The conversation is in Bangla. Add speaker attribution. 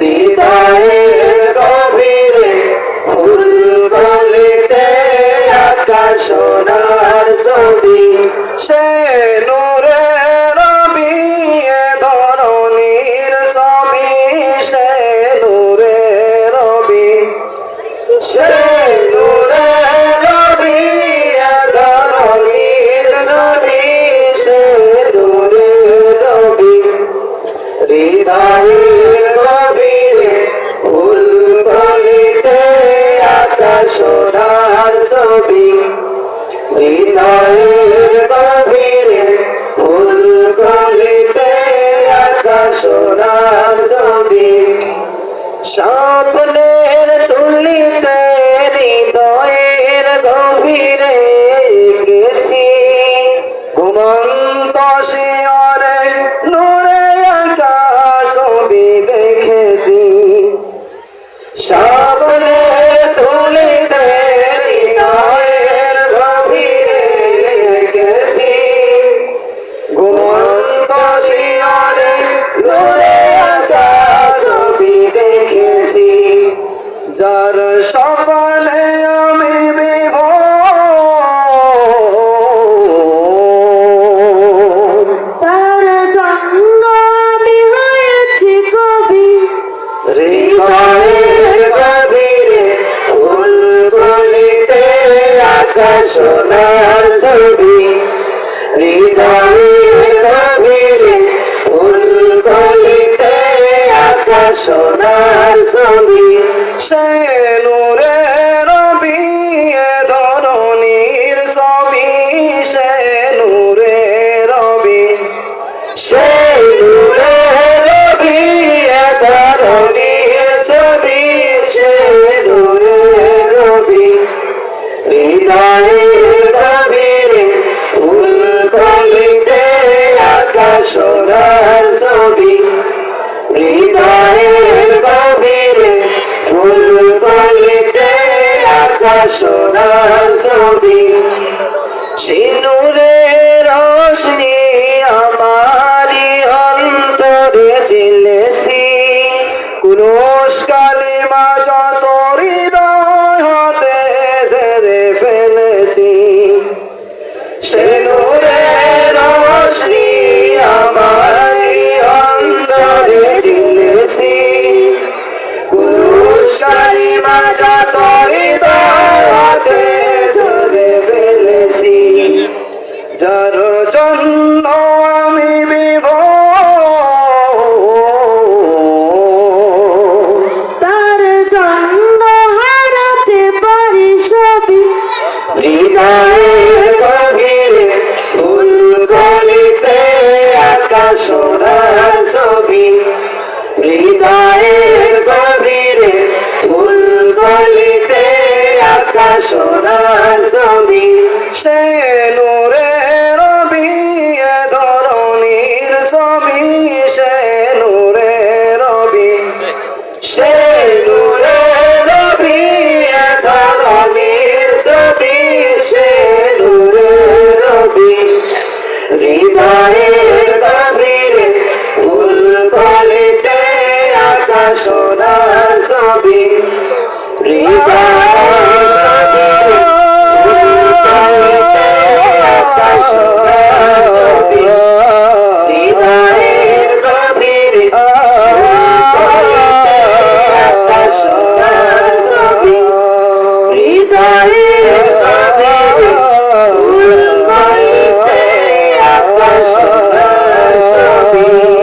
Speaker 1: হৃদয়ের গভীরে ফুল গলিতে আকাশ সোনার ছবি, সে নূরে রবি এ ধরনীর ছবি, সে নূরে রবি, সে নূরে রবি এ ধরনীর ছবি, সে নূরে রবি। হৃদয়ের ফুল গলিতে আকাশ সোনার ছবি। হৃদয়ের গভীরে ফুল গলিতে আকাশ সোনার ছবি। স্বপ্নের তুলিতে হৃদয়ের গভীরে গেছি ঘুমন্ত সোনার ছবি হৃদয়ে গভীরে ফুল গলিতে আকাশ সোনার ছবি। আকাশ সোনার ছবি সিনুরে রোশনি। যার জন্য আমি বিভোর।
Speaker 2: তার জন্য হারাতে পারি সবই।
Speaker 1: হৃদয়ের গভীরে ফুল গলিতে আকাশ সোনার ছবি। হৃদয়ের গভীরে ফুল গলিতে আকাশ সোনার ছবি। সে